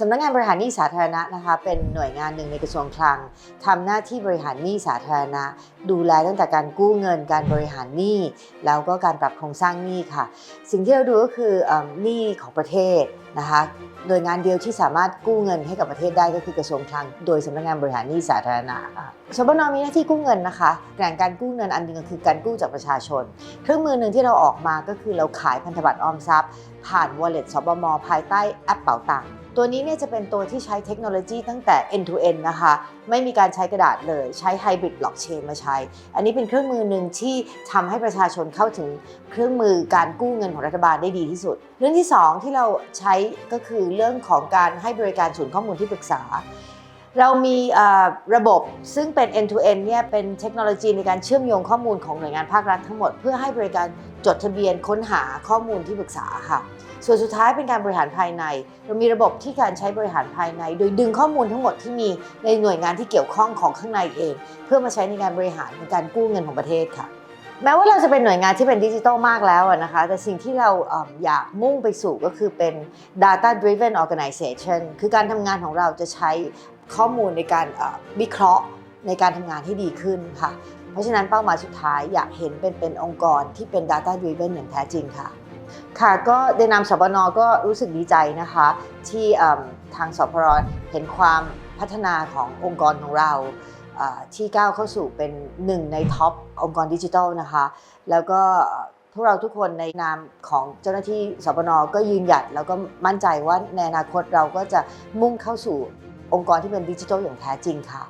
สำนักงานบริหารหนี้สาธารณะนะคะเป็นหน่วยงานหนึ่งในกระทรวงคลังทำหน้าที่บริหารหนี้สาธารณะ ดูแลตั้งแต่การกู้เงิน การบริหารหนี้แล้วก็การปรับโครงสร้างหนี้ค่ะ สิ่งที่เราดูก็คือหนี้ของประเทศนะคะโดยงานเดียวที่สามารถกู้เงินให้กับประเทศได้ก็คือกระทรวงคลัง โดยสำนักงานบริหารหนี้สาธารณะสบนมีหน้าที่กู้เงินนะคะแหล่งการกู้เงินอันหนึ่งก็คือการกู้จากประชาชน เครื่องมือหนึ่งที่เราออกมาก็คือเราขายพันธบัตรออมทรัพย์ ผ่าน Wallet สบมภายใต้แอปเป๋าตังค์ ตัวนี้เนี่ยจะเป็นตัวที่ใช้เทคโนโลยีตั้งแต่ end to end นะคะ ไม่มีการใช้กระดาษเลยใช้ Hybrid Blockchain มาใช้ อันนี้เป็นเครื่องมือหนึ่งที่ทำให้ประชาชนเข้าถึงเครื่องมือการกู้เงินของรัฐบาลได้ดีที่สุด เรื่องที่ 2 ที่เราใช้ก็คือเรื่องของการให้บริการศูนย์ข้อมูลที่ปรึกษาเรามีระบบซึ่งเป็น end to end เนี่ยเป็นเทคโนโลยีในการเชื่อมโยงข้อมูลของหน่วยงานภาครัฐทั้งหมด เพื่อให้บริการ จดทะเบียนค้นหาข้อมูลที่ปรึกษาค่ะ ส่วนสุดท้ายเป็นการบริหารภายใน เรามีระบบที่การใช้บริหารภายใน โดยดึงข้อมูลทั้งหมดที่มีในหน่วยงานที่เกี่ยวข้องของข้างในเอง เพื่อมาใช้ในการบริหารในการกู้เงินของประเทศค่ะแม้ว่าเราจะเป็นหน่วยงานที่เป็นดิจิทัลมากแล้วนะคะ แต่สิ่งที่เราอยากมุ่งไปสู่ก็คือเป็น data driven organization คือการทำงานของเราจะใช้ข้อมูลในการวิเคราะห์ในการทำงานให้ดีขึ้นค่ะ เพราะฉะนั้นเป้าหมายสุดท้ายอยากเห็นเป็นเป็นองค์กรที่เป็น data driven อย่างแท้จริงค่ะ ค่ะก็ในนามสปนก็รู้สึกดีใจนะคะ ที่ทางสพรเห็นความพัฒนาขององค์กรของเราที่ก้าวเข้าสู่เป็นหนึ่งในท็อปองค์กรดิจิทัลนะคะ แล้วก็พวกเราทุกคนในนามของเจ้าหน้าที่สปนก็ยืนหยัด แล้วก็มั่นใจว่าในอนาคตเราก็จะมุ่งเข้าสู่องค์กรที่เป็นดิจิทัลอย่างแท้จริงค่ะ